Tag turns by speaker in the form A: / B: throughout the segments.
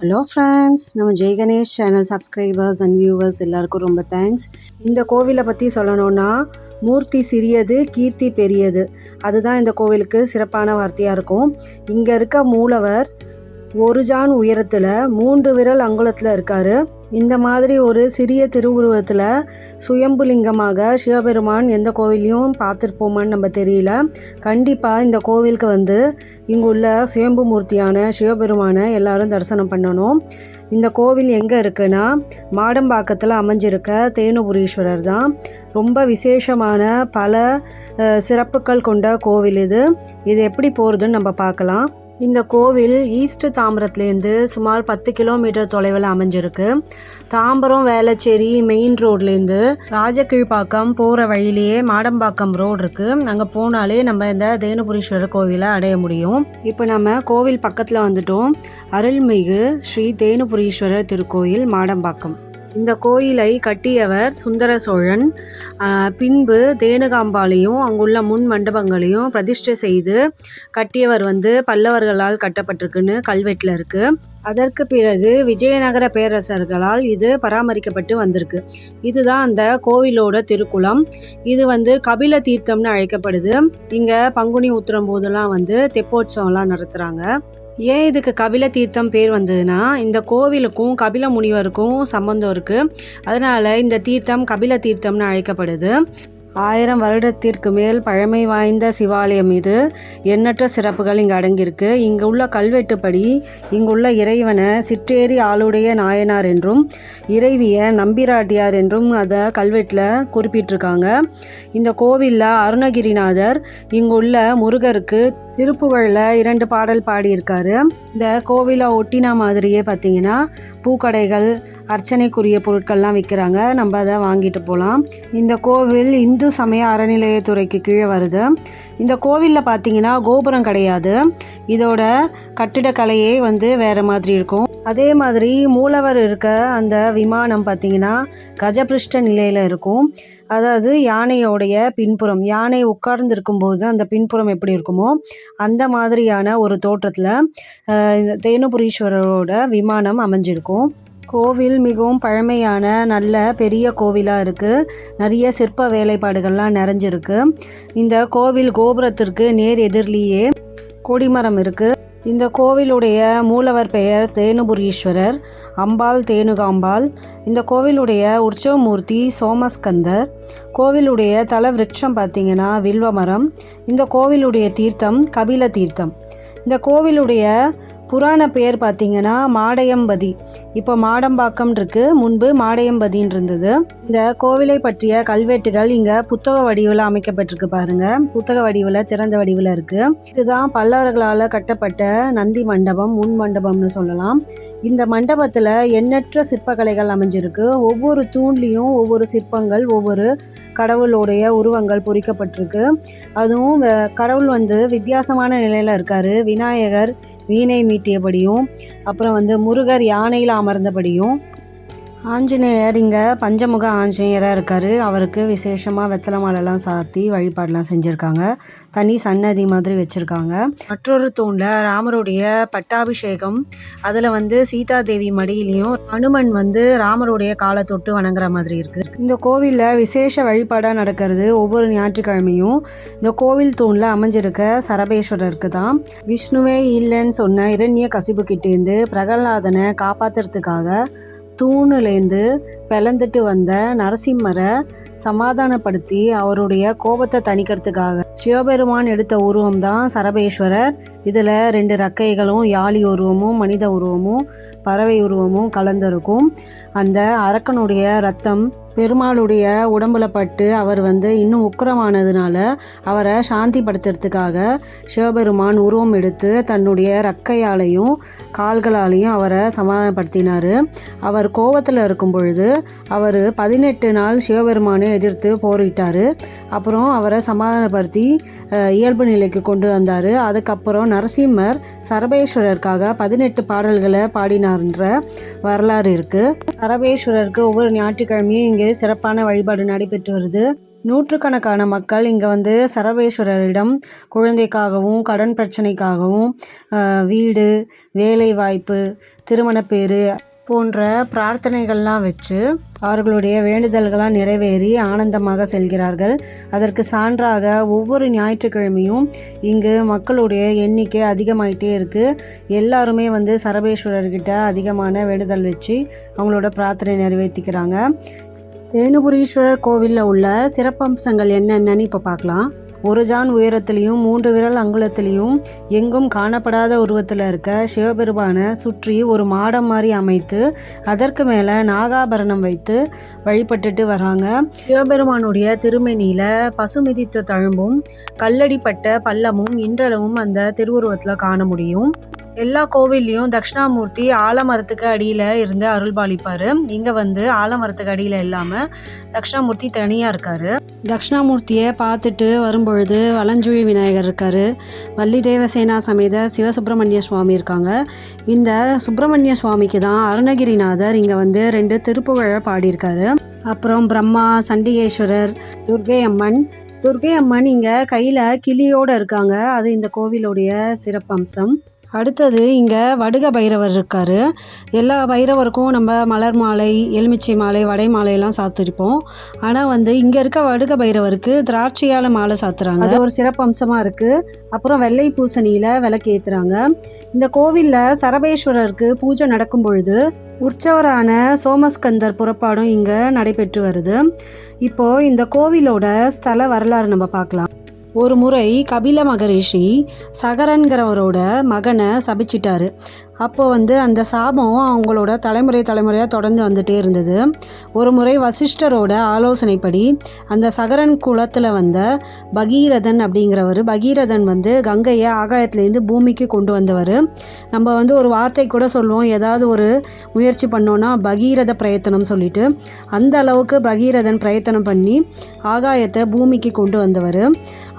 A: Hello friends நம்ம Jai Ganesh channel subscribers and viewers எல்லாருக்கும் ரொம்ப தேங்க்ஸ் இந்த கோவிலை பற்றி சொல்லணும்னா மூர்த்தி சிறியது கீர்த்தி பெரியது. அதுதான் இந்த கோவிலுக்கு சிறப்பான வார்த்தையாக இருக்கும். இங்கே இருக்க மூலவர் ஒரு ஜான் உயரத்தில் மூன்று விரல் அங்குலத்தில் இருக்கார். இந்த மாதிரி ஒரு சிறிய திருவுருவத்தில் சுயம்புலிங்கமாக சிவபெருமான் எந்த கோவிலையும் பார்த்துருப்போமான்னு நம்ம தெரியல. கண்டிப்பாக இந்த கோவிலுக்கு வந்து இங்குள்ள சுயம்பு மூர்த்தியான சிவபெருமானை எல்லாரும் தரிசனம் பண்ணணும். இந்த கோவில் எங்கே இருக்குன்னா மாடம்பாக்கத்தில் அமைஞ்சிருக்க தேனுபுரீஸ்வரர் தான். ரொம்ப விசேஷமான பல சிறப்புகள் கொண்ட கோவில் இது. இது எப்படி போகிறதுன்னு நம்ம பார்க்கலாம். இந்த கோவில் ஈஸ்ட் தாம்பரத்துலேருந்து சுமார் பத்து கிலோமீட்டர் தொலைவில் அமைஞ்சிருக்கு. தாம்பரம் வேளச்சேரி மெயின் ரோட்லேருந்து ராஜகீழ்ப்பாக்கம் போகிற வழியிலேயே மாடம்பாக்கம் ரோடு இருக்குது அங்கே போனாலே நம்ம இந்த தேனுபுரீஸ்வரர் கோவிலை அடைய முடியும். இப்போ நம்ம கோவில் பக்கத்தில் வந்துட்டோம். அருள்மிகு ஸ்ரீ தேனுபுரீஸ்வரர் திருக்கோயில் மாடம்பாக்கம். இந்த கோயிலை கட்டியவர் சுந்தர சோழன் பின்பு தேனுகாம்பாலையும் அங்குள்ள முன் மண்டபங்களையும் பிரதிஷ்டை செய்து கட்டியவர் வந்து பல்லவர்களால் கட்டப்பட்டிருக்குன்னு கல்வெட்டில் இருக்குது அதற்கு பிறகு விஜயநகர பேரரசர்களால் இது பராமரிக்கப்பட்டு வந்திருக்கு. இதுதான் அந்த கோவிலோட திருக்குளம். இது வந்து கபில தீர்த்தம்னு அழைக்கப்படுது. இங்கே பங்குனி உத்திரம் போதெல்லாம் வந்து தெப்போற்சவம்லாம் நடத்துகிறாங்க ஏன் இதுக்கு கபில தீர்த்தம் பேர் வந்ததுன்னா இந்த கோவிலுக்கும் கபில முனிவருக்கும் சம்பந்தம் இருக்குது அதனால் இந்த தீர்த்தம் கபில தீர்த்தம்னு அழைக்கப்படுது. ஆயிரம் வருடத்திற்கு மேல் பழமை வாய்ந்த சிவாலயம் இது. எண்ணற்ற சிறப்புகள் இங்கே அடங்கியிருக்கு. இங்கே உள்ள கல்வெட்டுப்படி இங்குள்ள இறைவனை சிற்றேரி ஆளுடைய நாயனார் என்றும் இறைவிய நம்பிராட்டியார் என்றும் அதை கல்வெட்டில் குறிப்பிட்டிருக்காங்க. இந்த கோவிலில் அருணகிரிநாதர் இங்குள்ள முருகருக்கு திருப்புகழில் இரண்டு பாடல் பாடியிருக்காரு. இந்த கோவிலை ஒட்டினா மாதிரியே பார்த்தீங்கன்னா பூக்கடைகள் அர்ச்சனைக்குரிய பொருட்கள்லாம் விற்கிறாங்க நம்ம அதை வாங்கிட்டு போகலாம் இந்த கோவில் இந்து சமய அறநிலையத்துறைக்கு கீழே வருது. இந்த கோவிலில் பார்த்தீங்கன்னா கோபுரம் கிடையாது. இதோட கட்டிடக்கலையே வந்து வேறு மாதிரி இருக்கும். அதே மாதிரி மூலவர் இருக்க அந்த விமானம் பார்த்தீங்கன்னா கஜபிருஷ்ட நிலையில் இருக்கும். அதாவது யானையோடைய பின்புறம் யானை உட்கார்ந்துருக்கும்போது அந்த பின்புறம் எப்படி இருக்குமோ அந்த மாதிரியான ஒரு தோற்றத்தில் இந்த தேனுபுரீஸ்வரரோட விமானம் அமைஞ்சிருக்கும். கோவில் மிகவும் பழமையான நல்ல பெரிய கோவிலாக இருக்குது நிறைய சிற்ப வேலைப்பாடுகள்லாம் நிறைஞ்சிருக்கு. இந்த கோவில் கோபுரத்திற்கு நேர் எதிர்லேயே கொடிமரம் இருக்குது இந்த கோவிலுடைய மூலவர் பெயர் தேனுபுரீஸ்வரர் அம்பாள் தேனுகாம்பாள். இந்த கோவிலுடைய உற்சவமூர்த்தி சோமஸ்கந்தர். கோவிலுடைய தல விருட்சம் வில்வமரம். இந்த கோவிலுடைய தீர்த்தம் கபில தீர்த்தம் இந்த கோவிலுடைய புராண பெயர் பார்த்தீங்கன்னா மாடையம்பதி. இப்போ மாடம்பாக்கம் இருக்கு. முன்பு மாடையம்பதின்னு இருந்தது இந்த கோவிலை பற்றிய கல்வெட்டுகள் இங்கே புத்தக வடிவில் அமைக்கப்பட்டிருக்கு பாருங்க. புத்தக வடிவில் திறந்த வடிவில் இருக்கு. இதுதான் பல்லவர்களால் கட்டப்பட்ட நந்தி மண்டபம் முன் மண்டபம்னு சொல்லலாம். இந்த மண்டபத்தில் எண்ணற்ற சிற்பக்கலைகள் அமைஞ்சிருக்கு. ஒவ்வொரு தூண்லேயும் ஒவ்வொரு சிற்பங்கள் ஒவ்வொரு கடவுளுடைய உருவங்கள் பொறிக்கப்பட்டிருக்கு. அதுவும் கடவுள் வந்து வித்தியாசமான நிலையில் இருக்கார். விநாயகர் வீணை நீட்டியபடியும் அப்புறம் வந்து முருகர் யானையில் அமர்ந்தபடியும் ஆஞ்சநேயர் இங்கே பஞ்சமுக ஆஞ்சநேயராக இருக்கார். அவருக்கு விசேஷமாக வெத்தலை மாலைலாம் சாத்தி வழிபாடெலாம் செஞ்சுருக்காங்க. தனி சன்னதி மாதிரி வச்சுருக்காங்க. மற்றொரு தூணில் ராமருடைய பட்டாபிஷேகம். அதில் வந்து சீதாதேவி மடியிலையும் அனுமன் வந்து ராமருடைய காலை தொட்டு வணங்குற மாதிரி இருக்குது இந்த கோவிலில் விசேஷ வழிபாடாக நடக்கிறது ஒவ்வொரு ஞாயிற்றுக்கிழமையும். இந்த கோவில் தூணில் அமைஞ்சிருக்க சரபேஸ்வரருக்கு தான். விஷ்ணுவே இல்லைன்னு சொன்ன இரண்ய கசிபு கிட்டேருந்து பிரகலாதனை காப்பாத்துறதுக்காக தூணுலேருந்து பிளந்துட்டு வந்த நரசிம்மரை சமாதானப்படுத்தி அவருடைய கோபத்தை தணிக்கிறதுக்காக. சிவபெருமான் எடுத்த உருவம் தான் சரபேஸ்வரர். இதில் ரெண்டு ரக்கைகளும் யாழி உருவமும் மனித உருவமும் பறவை உருவமும் கலந்திருக்கும். அந்த அரக்கனுடைய ரத்தம் பெருமாளுடைய உடம்புல பட்டு அவர் வந்து இன்னும் உக்கரமானதுனால அவரை சாந்திப்படுத்துறதுக்காக சிவபெருமான் உருவம் எடுத்து தன்னுடைய ரக்கையாலையும் கால்களாலையும் அவரை சமாதானப்படுத்தினார். அவர் கோவத்தில் இருக்கும் பொழுது அவர் பதினெட்டு நாள் சிவபெருமானை எதிர்த்து போரிட்டார். அப்புறம் அவரை சமாதானப்படுத்தி இயல்பு நிலைக்கு கொண்டு வந்தார். அதுக்கப்புறம் நரசிம்மர் சரபேஸ்வரருக்காக பதினெட்டு பாடல்களை பாடினார்ன்ற வரலாறு இருக்குது சரபேஸ்வரருக்கு ஒவ்வொரு ஞாயிற்றுக்கிழமையும் இங்கே சிறப்பான வழிபாடு நடைபெற்று வருது. நூற்றுக்கணக்கான மக்கள் இங்கே வந்து சரவேஸ்வரரிடம் குழந்தைக்காகவும் கடன் பிரச்சனைக்காகவும் வீடு வீடு வேலைவாய்ப்பு திருமணப்பேறு போன்ற பிரார்த்தனைகள்லாம் வச்சு அவர்களுடைய வேண்டுதல்களாக நிறைவேறி ஆனந்தமாக செல்கிறார்கள். அதற்கு சான்றாக ஒவ்வொரு ஞாயிற்றுக்கிழமையும் இங்கு மக்களுடைய எண்ணிக்கை அதிகமாயிட்டே இருக்குது எல்லாருமே வந்து சரபேஸ்வரர்கிட்ட அதிகமான வேண்டுதல் வச்சு அவங்களோட பிரார்த்தனை நிறைவேற்றிக்கிறாங்க தேனுபுரீஸ்வரர் கோவிலில் உள்ள சிறப்பம்சங்கள் என்னென்னு இப்போ பார்க்கலாம் ஒரு ஜான் உயரத்திலையும் மூன்று விரல் அங்குலத்திலையும் எங்கும் காணப்படாத உருவத்தில் இருக்க சிவபெருமானை சுற்றி ஒரு மாடம் மாதிரி அமைத்து அதற்கு மேலே நாகாபரணம் வைத்து வழிபட்டுட்டு வராங்க. சிவபெருமானுடைய திருமணியில் பசுமிதித்த தழும்பும் கல்லடிப்பட்ட பள்ளமும் இன்றளவும் அந்த திருவுருவத்தில் காண முடியும். எல்லா கோவில்லையும் தட்சிணாமூர்த்தி ஆலமரத்துக்கு அடியில் இருந்து அருள்பாலிப்பார். இங்கே வந்து ஆலமரத்துக்கு அடியில் இல்லாமல் தட்சிணாமூர்த்தி தனியாக இருக்கார். தட்சிணாமூர்த்தியை பார்த்துட்டு வரும்பொழுது வலஞ்சுழி விநாயகர் இருக்கார். வள்ளி தேவசேனா சமேத சிவசுப்பிரமணிய சுவாமி இருக்காங்க. இந்த சுப்பிரமணிய சுவாமிக்கு தான் அருணகிரிநாதர் இங்கே வந்து ரெண்டு திருப்புகழை பாடியிருக்காரு. அப்புறம் பிரம்மா சண்டிகேஸ்வரர் துர்க்கை அம்மன் துர்க்கை அம்மன் இங்கே கையில் கிளியோடு இருக்காங்க. அது இந்த கோவிலுடைய சிறப்பம்சம். அடுத்தது இங்கே வடுக பைரவர் இருக்கார். எல்லா பைரவருக்கும் நம்ம மலர் மாலை எலுமிச்சை மாலை வடை மாலையெல்லாம் சாத்திருப்போம். ஆனால் வந்து இங்கே இருக்க வடுக பைரவருக்கு திராட்சையால் மாலை சாத்துறாங்க. அது ஒரு சிறப்பம்சமாக இருக்குது அப்புறம் வெள்ளை பூசணியில் விளக்கு ஏற்றுறாங்க இந்த கோவிலில் சரபேஸ்வரருக்கு பூஜை நடக்கும் பொழுது உற்சவரான சோமஸ்கந்தர் புறப்பாடும் இங்கே நடைபெற்று வருது. இப்போது இந்த கோவிலோட ஸ்தல வரலாறு நம்ம பார்க்கலாம். ஒரு முறை கபில மகரிஷி சகரன்கிறவரோட மகனை சபிச்சிட்டாரு. அப்போ வந்து அந்த சாபம் அவங்களோட தலைமுறை தலைமுறையாக தொடர்ந்து வந்துட்டே இருந்தது. ஒரு முறை வசிஷ்டரோட ஆலோசனைப்படி அந்த சகரன் குளத்தில் வந்த பகீரதன் அப்படிங்கிறவர் பகீரதன் வந்து கங்கையை ஆகாயத்துலேருந்து பூமிக்கு கொண்டு வந்தவர். நம்ம வந்து ஒரு வார்த்தை கூட சொல்லுவோம் ஏதாவது ஒரு முயற்சி பண்ணோன்னா பகீரத பிரயத்தனம் சொல்லிட்டு அந்த அளவுக்கு பகீரதன் பிரயத்தனம் பண்ணி ஆகாயத்தை பூமிக்கு கொண்டு வந்தவர்.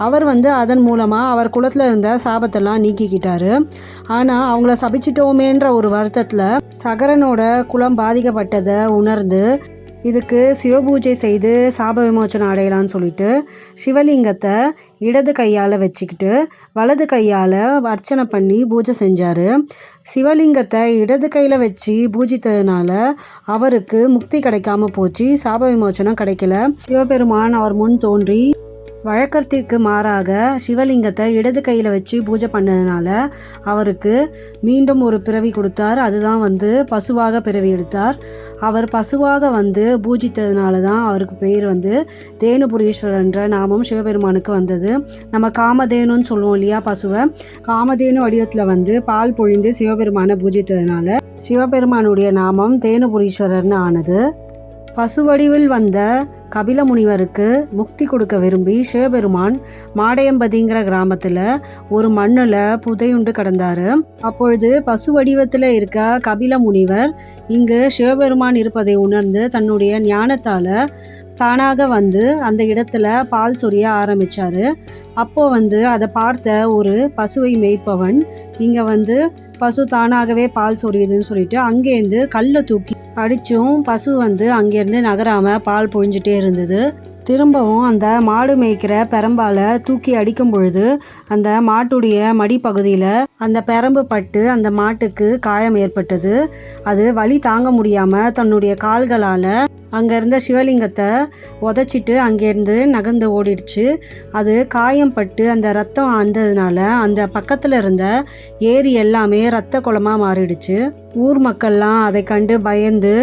A: அவர் வந்து அதன் மூலமாக அவர் குளத்தில் இருந்த சாபத்தெல்லாம் நீக்கிக்கிட்டார். ஆனால் அவங்கள சபிச்சிட்டோமேன்ற ஒரு வருத்தத்தில் சகரனோட குலம் பாதிக்கப்பட்டதை உணர்ந்து இதுக்கு சிவபூஜை செய்து சாப விமோச்சனம் அடையலாம்னு சொல்லிட்டு சிவலிங்கத்தை இடது கையால் வச்சுக்கிட்டு வலது கையால் அர்ச்சனை பண்ணி பூஜை செஞ்சார். சிவலிங்கத்தை இடது கையில் வச்சு பூஜித்ததுனால அவருக்கு முக்தி கிடைக்காம போச்சு. சாப விமோச்சனம் கிடைக்கல. சிவபெருமான் அவர் முன் தோன்றி வழக்கத்திற்கு மாறாக சிவலிங்கத்தை இடது கையில் வச்சு பூஜை பண்ணதுனால அவருக்கு மீண்டும் ஒரு பிறவி கொடுத்தார். அதுதான் வந்து பசுவாக பிறவி எடுத்தார். அவர் பசுவாக வந்து பூஜித்ததுனால தான் அவருக்கு பேர் வந்து தேனுபுரீஸ்வரன்ற நாமம் சிவபெருமானுக்கு வந்தது. நம்ம காமதேனுன்னு சொல்லுவோம் இல்லையா பசுவை? காமதேனு வடிவத்தில் வந்து பால் பொழிந்து சிவபெருமானை பூஜித்ததுனால சிவபெருமானுடைய நாமம் தேனுபுரீஸ்வரர்னு ஆனது. பசு வடிவில் வந்த கபில முனிவருக்கு முக்தி கொடுக்க விரும்பி சிவபெருமான் மாடையம்பதிங்கிற கிராமத்தில் ஒரு மண்ணில் புதையுண்டு கிடந்தார். அப்பொழுது பசு வடிவத்தில் இருக்க கபில முனிவர் இங்கு சிவபெருமான் இருப்பதை உணர்ந்து தன்னுடைய ஞானத்தால் தானாக வந்து அந்த இடத்துல பால் சொரிய ஆரம்பித்தார் அப்போது வந்து அதை பார்த்த ஒரு பசுவை மேய்ப்பவன் இங்கே வந்து பசு தானாகவே பால் சொரியுதுன்னு சொல்லிட்டு அங்கேருந்து கல்லை தூக்கி அடித்தும் பசு வந்து அங்கேருந்து நகராமல் பால் பொழிஞ்சிட்டே இருந்தது. திரும்பவும் அந்த மாடு மேய்க்கிற பெரம்பால் தூக்கி அடிக்கும் பொழுது அந்த மாட்டுடைய மடிப்பகுதியில் அந்த பெரம்பு பட்டு அந்த மாட்டுக்கு காயம் ஏற்பட்டது. அது வலி தாங்க முடியாமல் தன்னுடைய கால்களால் அங்கே இருந்த சிவலிங்கத்தை உதச்சிட்டு அங்கேருந்து நகர்ந்து ஓடிடுச்சு. அது காயம் பட்டு அந்த ரத்தம் ஆந்ததுனால அந்த பக்கத்தில் இருந்த ஏரி எல்லாமே ரத்த குளமாக மாறிடுச்சு. ஊர் மக்கள்லாம் அதை கண்டு பயந்து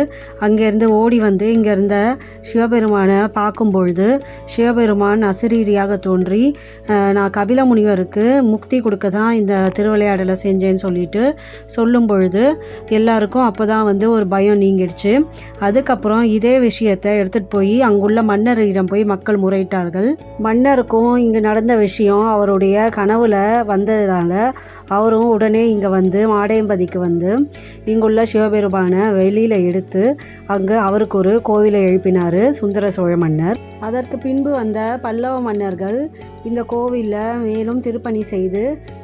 A: அங்கேருந்து ஓடி வந்து இங்கே இருந்த சிவபெருமானை பார்க்கும் பொழுது சிவபெருமான் அசிரீரியாக தோன்றி நான் கபில முனிவருக்கு முக்தி கொடுக்க தான் இந்த திருவிளையாடலை செஞ்சேன்னு சொல்லிட்டு சொல்லும் பொழுது எல்லாருக்கும் அப்போ தான் வந்து ஒரு பயம் நீங்கிடுச்சு. அதுக்கப்புறம் இதே விஷயத்தை எடுத்துகிட்டு போய் அங்குள்ள மன்னரிடம் போய் மக்கள் முறையிட்டார்கள். மன்னருக்கும் இங்கே நடந்த விஷயம் அவருடைய கனவுல வந்ததுனால அவரும் உடனே இங்கே வந்து மாடையம்பதிக்கு வந்து இங்குள்ள சிவபெருமானை வெளியில் எடுத்து அங்கே அவருக்கு ஒரு கோவிலை எழுப்பினார் சுந்தர சோழ மன்னர். அதற்கு பின்பு வந்த பல்லவ மன்னர்கள் இந்த கோவிலில் மேலும் திருப்பணி செய்து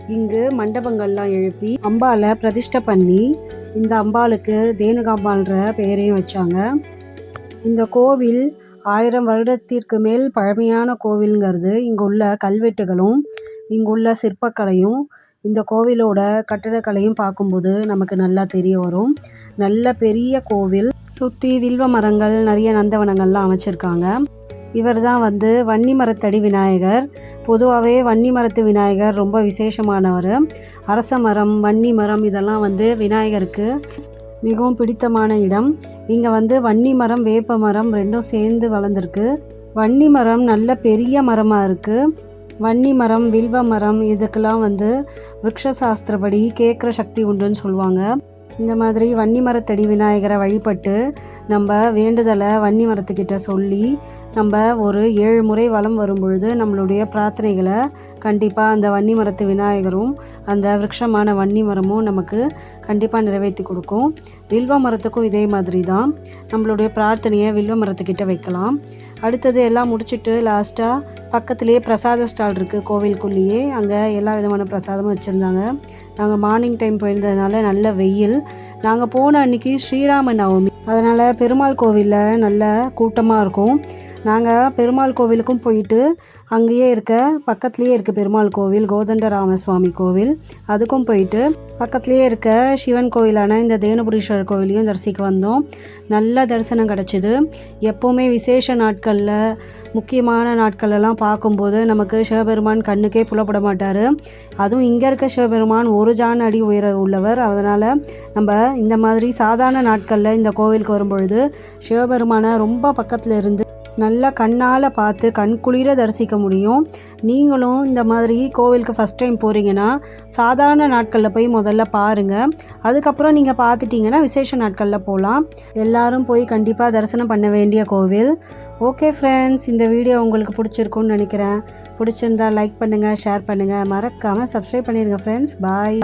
A: இங்கு மண்டபங்கள்லாம் எழுப்பி அம்பாலை பிரதிஷ்டை பண்ணி இந்த அம்பாளுக்கு தேனுகாம்பாள்ன்ற பெயரையும் வச்சாங்க. இந்த கோவில் ஆயிரம் வருடத்திற்கு மேல் பழமையான கோவிலுங்கிறது. இங்கே உள்ள கல்வெட்டுகளும் இங்குள்ள சிற்பக்கலையும் இந்த கோவிலோட கட்டிடக்கலையும் பார்க்கும்போது நமக்கு நல்லா தெரிய வரும். நல்ல பெரிய கோவில். சுற்றி வில்வ மரங்கள் நிறைய நந்தவனங்கள்லாம் அமைச்சிருக்காங்க. இவர் தான் வந்து வன்னி மரத்தடி விநாயகர். பொதுவாகவே வன்னி மரத்து விநாயகர் ரொம்ப விசேஷமானவர். அரச மரம் வன்னி மரம் இதெல்லாம் வந்து விநாயகருக்கு மிகவும் பிடித்தமான இடம். இங்கே வந்து வன்னி மரம் வேப்ப மரம் ரெண்டும் சேர்ந்து வளர்ந்துருக்கு. வன்னி மரம் நல்ல பெரிய மரமாக இருக்குது வன்னி மரம் வில்வ மரம் இதுக்கெல்லாம் வந்து விருட்ச சாஸ்திரப்படி கேட்குற சக்தி உண்டுன்னு சொல்லுவாங்க. இந்த மாதிரி வன்னி மரத்தடி விநாயகரை வழிபட்டு நம்ம வேண்டுதலை வன்னி மரத்துக்கிட்ட சொல்லி நம்ம ஒரு ஏழு முறை வளம் வரும் பொழுது நம்மளுடைய பிரார்த்தனைகளை கண்டிப்பாக அந்த வன்னி மரத்து விநாயகரும் அந்த விரக்ஷமான வன்னி மரமும் நமக்கு கண்டிப்பாக நிறைவேற்றி கொடுக்கும். வில்வ மரத்துக்கும் இதே மாதிரி தான் நம்மளுடைய பிரார்த்தனையை வில்வ மரத்துக்கிட்ட வைக்கலாம். அடுத்தது எல்லாம் முடிச்சுட்டு லாஸ்ட்டாக பக்கத்துலேயே பிரசாத ஸ்டால் இருக்குது கோவிலுக்குள்ளேயே. அங்கே எல்லா விதமான பிரசாதமும் வச்சுருந்தாங்க. நாங்கள் மார்னிங் டைம் போயிருந்ததுனால நல்ல வெயில். நாங்கள் போன அன்றைக்கி ஸ்ரீராம நவமி. அதனால் பெருமாள் கோவிலில் நல்ல கூட்டமாக இருக்கும். நாங்கள் பெருமாள் கோவிலுக்கும் போயிட்டு அங்கேயே இருக்க பக்கத்துலேயே இருக்க பெருமாள் கோவில் கோதண்ட ராமசுவாமி கோவில் அதுக்கும் போயிட்டு பக்கத்துலேயே இருக்க சிவன் கோவிலான இந்த தேனுபுரீஸ்வரர் கோவிலையும் தரிசிக்க வந்தோம். நல்ல தரிசனம் கிடச்சிது. எப்போவுமே விசேஷ நாட்களில் முக்கியமான நாட்களெல்லாம் பார்க்கும்போது நமக்கு சிவபெருமான் கண்ணுக்கே புலப்பட மாட்டார். அதுவும் இங்கே இருக்க சிவபெருமான் ஒரு ஜான் அடி உயர உள்ளவர். அதனால் நம்ம இந்த மாதிரி சாதாரண நாட்களில் இந்த கோவிலுக்கு வரும்பொழுது சிவபெருமானை ரொம்ப பக்கத்தில் இருந்து நல்லா கண்ணால் பார்த்து கண் குளிர தரிசிக்க முடியும். நீங்களும் இந்த மாதிரி கோவிலுக்கு ஃபஸ்ட் டைம் போகிறீங்கன்னா சாதாரண நாட்களில் போய் முதல்ல பாருங்கள் அதுக்கப்புறம் நீங்கள் பார்த்துட்டிங்கன்னா விசேஷ நாட்களில் போகலாம் எல்லாரும் போய் கண்டிப்பாக தரிசனம் பண்ண வேண்டிய கோவில். ஓகே ஃப்ரெண்ட்ஸ் இந்த வீடியோ உங்களுக்கு பிடிச்சிருக்குன்னு நினைக்கிறேன். பிடிச்சிருந்தா லைக் பண்ணுங்கள் ஷேர் பண்ணுங்கள் மறக்காமல் சப்ஸ்கிரைப் பண்ணிடுங்க ஃப்ரெண்ட்ஸ் பாய்